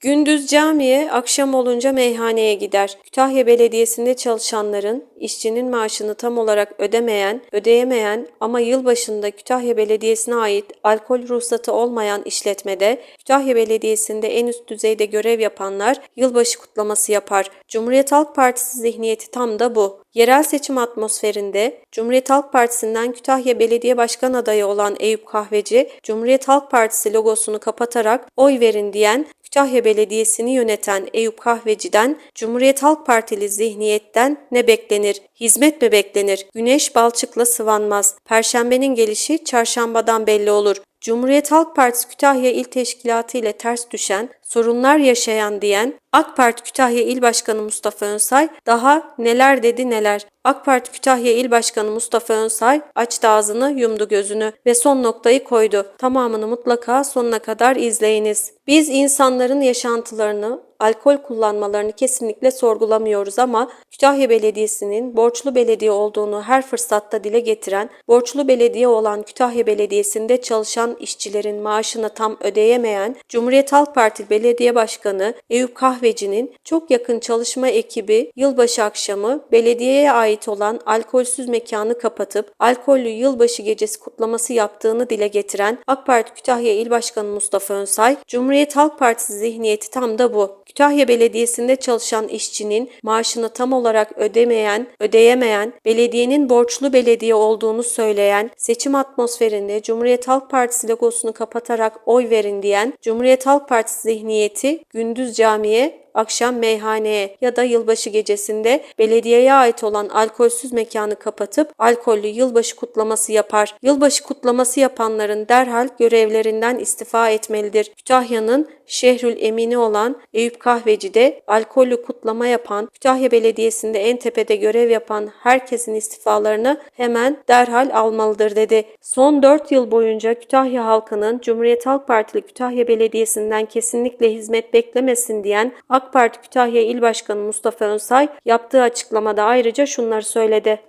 Gündüz camiye, akşam olunca meyhaneye gider. Kütahya Belediyesi'nde çalışanların işçinin maaşını tam olarak ödemeyen, ödeyemeyen ama yılbaşında Kütahya Belediyesi'ne ait alkol ruhsatı olmayan işletmede Kütahya Belediyesi'nde en üst düzeyde görev yapanlar yılbaşı kutlaması yapar. Cumhuriyet Halk Partisi zihniyeti tam da bu. Yerel seçim atmosferinde Cumhuriyet Halk Partisi'nden Kütahya Belediye Başkan adayı olan Eyüp Kahveci, Cumhuriyet Halk Partisi logosunu kapatarak oy verin diyen Kütahya Belediyesi'ni yöneten Eyüp Kahveci'den, Cumhuriyet Halk Partili zihniyetten ne beklenir? Hizmet mi beklenir? Güneş balçıkla sıvanmaz. Perşembenin gelişi çarşambadan belli olur. Cumhuriyet Halk Partisi Kütahya İl Teşkilatı ile ters düşen, sorunlar yaşayan diyen AK Parti Kütahya İl Başkanı Mustafa Önsay daha neler dedi neler. AK Parti Kütahya İl Başkanı Mustafa Önsay açtı ağzını, yumdu gözünü ve son noktayı koydu. Tamamını mutlaka sonuna kadar izleyiniz. Biz insanların yaşantılarını, alkol kullanmalarını kesinlikle sorgulamıyoruz ama Kütahya Belediyesi'nin borçlu belediye olduğunu her fırsatta dile getiren, borçlu belediye olan Kütahya Belediyesi'nde çalışan işçilerin maaşını tam ödeyemeyen Cumhuriyet Halk Partili Belediye Başkanı Eyüp Kahveci'nin çok yakın çalışma ekibi yılbaşı akşamı belediyeye ait olan alkolsüz mekanı kapatıp alkollü yılbaşı gecesi kutlaması yaptığını dile getiren AK Parti Kütahya İl Başkanı Mustafa Önsay, Cumhuriyet Halk Partisi zihniyeti tam da bu. Kütahya Belediyesi'nde çalışan işçinin maaşını tam olarak ödemeyen, ödeyemeyen, belediyenin borçlu belediye olduğunu söyleyen, seçim atmosferinde Cumhuriyet Halk Partisi logosunu kapatarak oy verin diyen Cumhuriyet Halk Partisi zihniyeti gündüz camiye, akşam meyhaneye ya da yılbaşı gecesinde belediyeye ait olan alkolsüz mekanı kapatıp alkollü yılbaşı kutlaması yapar. Yılbaşı kutlaması yapanların derhal görevlerinden istifa etmelidir. Kütahya'nın Şehrül Emini olan Eyüp Kahveci de alkollü kutlama yapan, Kütahya Belediyesi'nde en tepede görev yapan herkesin istifalarını hemen derhal almalıdır dedi. Son 4 yıl boyunca Kütahya halkının Cumhuriyet Halk Partili Kütahya Belediyesi'nden kesinlikle hizmet beklemesin diyen AK Parti Kütahya İl Başkanı Mustafa Önsay yaptığı açıklamada ayrıca şunları söyledi.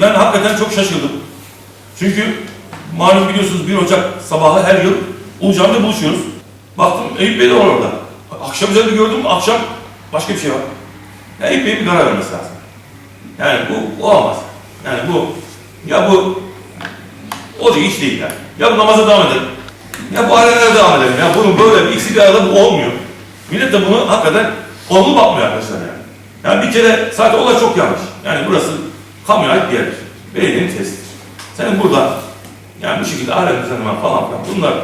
Ben hakikaten çok şaşırdım. Çünkü malum biliyorsunuz 1 Ocak sabahı her yıl Ulucan'da buluşuyoruz. Baktım Eyüp Bey de orada. Akşam üzerinde gördüm, akşam başka bir şey var. Ya Eyüp Bey'in bir karar vermesi lazım. Yani bu olamaz. Yani bu, ya bu o değil, hiç değil yani. Ya bu namaza devam edelim. Ya bu alemlere devam edelim. Ya bunun böyle bir ikisi bir arada bu olmuyor. Millet de bunu hakikaten olumlu bakmıyor arkadaşlar yani. Yani bir kere zaten olay çok yanlış. Yani burası kamuya ait bir yerdir. Belediyenin tesisidir. Senin burada yani bu şekilde alem düzenlemen falan filan bunlar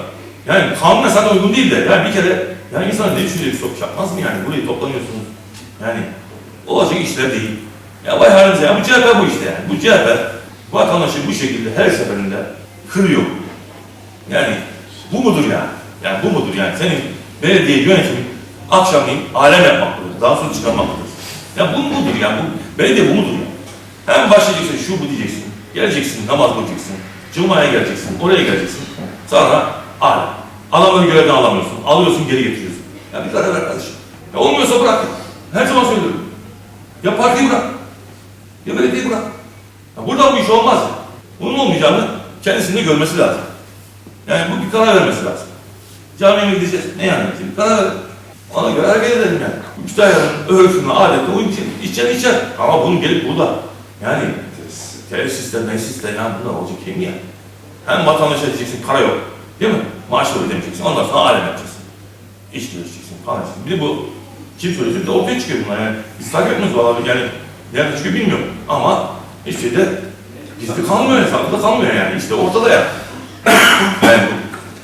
yani kanuna zaten uygun değil de yani bir kere yani insan ne düşünce bir sokuş yapmaz mı yani burayı toplanıyorsunuz. Yani olacak işler değil. Ya vay halimize ya bu CHP bu işte yani. Bu CHP vatandaşı bu şekilde her seferinde kırıyor. Yani bu mudur yani? Yani bu mudur yani? Senin belediye yönetimi akşamleyin alem yapmaktadır. Daha sonra çıkarmaktadır. Ya bu mudur ya? Bu, belediye bu mudur ya? Hem başlayacaksın şu bu diyeceksin. Geleceksin namaz kılacaksın. Cuma'ya geleceksin. Oraya geleceksin. Sonra alem. Adamları görevden alamıyorsun. Alıyorsun geri getiriyorsun. Ya bir karar ver kardeşim. Ya olmuyorsa bırak. Her zaman söylüyorum. Ya partiyi bırak. Ya belediyeyi bırak. Ya buradan bu iş olmaz. Bunun olmayacağını kendisinde görmesi lazım. Yani bu bir karar vermesi lazım. Camiye mi gideceğiz? Ne yani? Karar ver. Ona göre hareket edelim yani. Müstahyanın örfüne, adete uyum için içer. Ama bunun gelip burada yani tesiste, mesiste yani bunlar olacak şey mi ya? Hem vatandaşa diyeceksin para yok. Değil mi? Maaş da ödemeyeceksin. Ondan sonra alem yapacaksın. İş görüşeceksin falan. Bir de bu kim? Bir de ortaya çıkıyor bunlar yani. Biz takip etmiyoruz valla yani. Nerede çıkıyor bilmiyorum. Ama hiçbir şeyde gizli kalmıyor, hesapta kalmıyor yani. İşte ortada ya. yani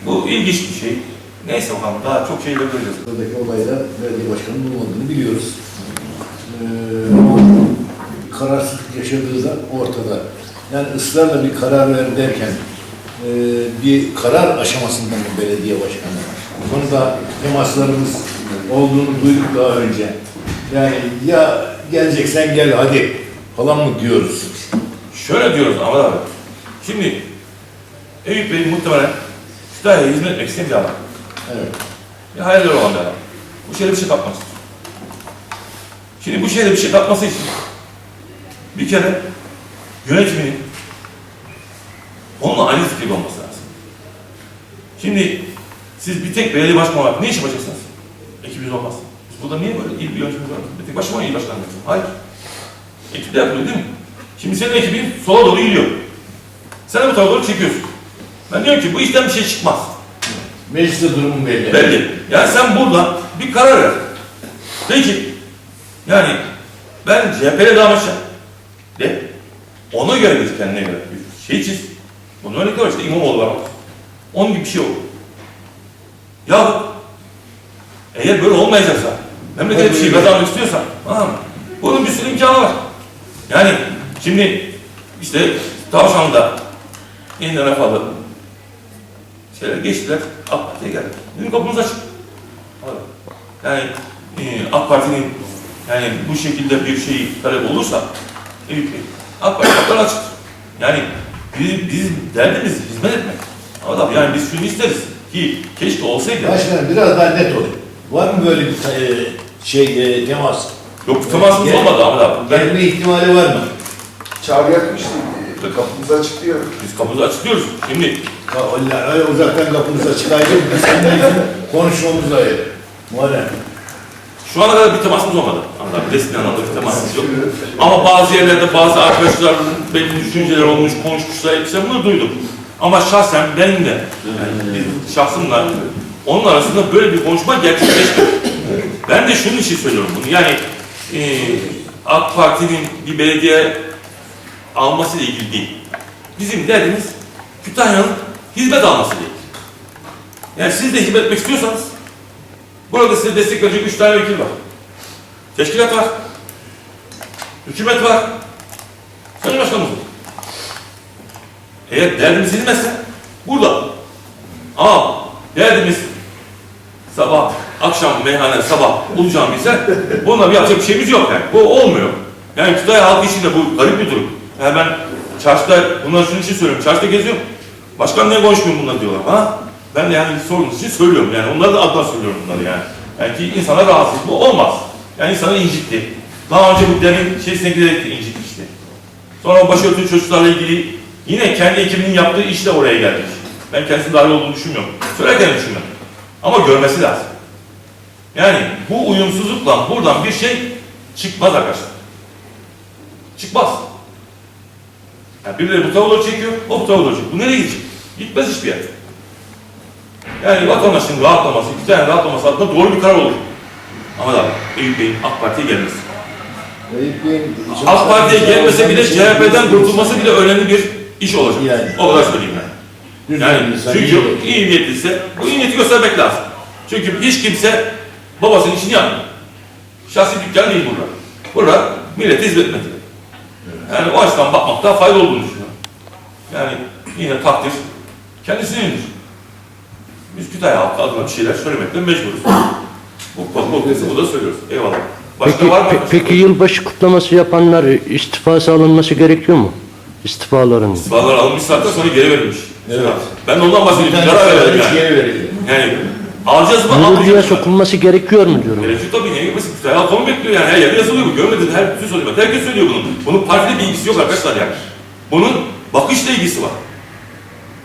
bu, bu ilginç bir şey. Neyse bakalım daha çok şey göreceğiz. Buradaki olayda belediye başkanının olmadığını biliyoruz. Ee, kararsızlık yaşadığı da ortada. Yani ısrarla bir karar ver derken e, bir karar aşamasında mı belediye başkanı? Bu konuda temaslarımız olduğunu duyduk daha önce. Yani ya geleceksen gel hadi falan mı diyoruz? Şöyle diyoruz Ahmet abi. Şimdi Eyüp Bey muhtemelen Kütahya'ya hizmet etmek isteyen bir adam. Evet. Bir hayalleri olan. Bu şehre bir şey katmak. Şimdi bu şehre bir şey katması için bir kere yönetiminin onunla aynı fikirde olması lazım. Şimdi siz bir tek belediye başkanı olarak ne iş yapacaksınız? Ekibimiz olmaz. Biz burada niye böyle iyi bir yönetimiz var? Bir tek başıma iyi başkan yapıyorum. Hayır. Ekipte yapılıyor değil mi? Şimdi senin ekibin sola doğru gidiyor. Sen de bu tarafa doğru çekiyorsun. Ben diyorum ki bu işten bir şey çıkmaz. Mecliste durumun belli. Belli. Yani sen burada bir karar ver. Peki. Yani ben CHP'yle devam edeceğim. De. Ona göre bir kendine göre bir şey çiz. Bunun örnekleri var işte İmamoğlu var. Onun gibi bir şey olur. Ya eğer böyle olmayacaksa, memlekete bir şey kazanmak istiyorsan, tamam mı? Bunun bir sürü imkanı var. Yani şimdi işte Tavşan'da yeniden refahlı şeyler geçtiler, AK Parti'ye geldi. Bizim kapımız açık. Yani e, AK Parti'nin yani bu şekilde bir şey talep olursa e, AK Parti kapıları açık. Yani biz, biz derdimiz hizmet etmek. Tabii yani biz şunu isteriz ki keşke olsaydı. Başkanım biraz daha net olun. Var mı böyle bir e, şey e, temas? Yok temasımız olmadı Ahmet abi. Ben, Gelme ihtimali var mı? Çağrı yakmıştı. Kapımızı açık diyor. biz kapımızı açıklıyoruz. Şimdi Ya uzaktan kapınıza çıkaydı. Biz seninle bizim konuşmamız ayrı. Muharrem. Şu ana kadar bir temasımız olmadı. Anladın mı? Resmi anlamda bir temasımız yok. Ama bazı yerlerde bazı arkadaşların belli düşünceler olmuş, konuşmuşlar, hepsi bunu duydum. Ama şahsen benim de, yani biz şahsımla onun arasında böyle bir konuşma gerçekleşti. Ben de şunun için söylüyorum bunu. Yani e, AK Parti'nin bir belediye almasıyla ilgili değil. Bizim derdimiz Kütahya'nın hizmet alması değil. Yani siz de hizmet etmek istiyorsanız Burada size destek verecek üç tane vekil var. Teşkilat var. Hükümet var. Sayın Başkanımız var. Eğer derdimiz hizmetse burada. Ama derdimiz sabah, akşam meyhane, sabah olacağım ise bununla bir yapacak bir şeyimiz yok yani. Bu olmuyor. Yani Kütahya halkı için de bu garip bir durum. Yani ben çarşıda, bunları şunun için söylüyorum. Çarşıda geziyorum. Başkan niye konuşmuyor bunlar diyorlar. Ha? Ben de yani sorunuz için söylüyorum yani. Onları da adına söylüyorum bunları yani. Yani ki insana rahatsız. Bu olmaz. Yani insanı incitti. Daha önce bu demin şeysine giderek de incitmişti. Sonra o başörtülü çocuklarla ilgili yine kendi ekibinin yaptığı işle oraya geldik. Ben kendisinin dahil olduğunu düşünmüyorum. Söylerken düşünmüyorum. Ama görmesi lazım. Yani bu uyumsuzlukla buradan bir şey çıkmaz arkadaşlar. Çıkmaz. Yani birileri bu doğru çekiyor, o bu doğru çekiyor. Bu nereye gidecek? Gitmez hiçbir yer. Yani vatandaşın rahatlaması, iki tane rahatlaması adına doğru bir karar olur. Ama da Eyüp Bey'in AK Parti'ye gelmesi. Eyüp Bey'in- AK Parti'ye gelmese bile CHP'den kurtulması bile önemli bir iş olacak. Yani. O kadar söyleyeyim ben. Yani çünkü iyi. niyetliyse bu iyi niyeti göstermek lazım. Çünkü hiç kimse babasının işini yapmıyor. Şahsi dükkan değil burada. Burada millete hizmet etmek. Yani o açıdan bakmakta fayda olduğunu düşünüyorum. Yani yine takdir kendisinindir. Biz Kütahya halkı adına bir şeyler söylemekten mecburuz. Bu podcast'ı bu da söylüyoruz. Eyvallah. Başka Peki, var mı? pe- peki yılbaşı kutlaması yapanlar istifası alınması gerekiyor mu? İstifaların. İstifalar alınmış zaten sonra geri verilmiş. Evet. Ben de ondan tane Karar verelim yani. geri verildi. Yani alacağız mı? Yürürlüğe sokulması gerekiyor mu diyorum. Gerekiyor tabii niye gitmesin? Kütahya halkı bekliyor yani. Her yerde yazılıyor bu. Görmedin her bütün söylüyor. Herkes söylüyor bunu. Bunun partiyle bir ilgisi yok arkadaşlar yani. Bunun bakışla ilgisi var.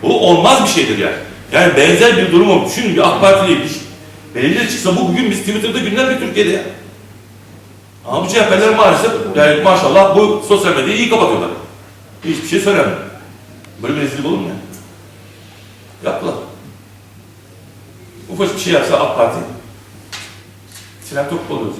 Bu olmaz bir şeydir yani. Yani benzer bir durum olmuş. Düşünün bir AK Partili bir belediye çıksa bu bugün biz Twitter'da gündem bir Türkiye'de ya. Ama bu CHP'ler maalesef yani maşallah bu sosyal medyayı iyi kapatıyorlar. Hiçbir şey söylemiyor. Böyle bir rezillik olur mu ya? Yaptılar. Ufacık bir şey yapsa AK Parti silah top oluyoruz.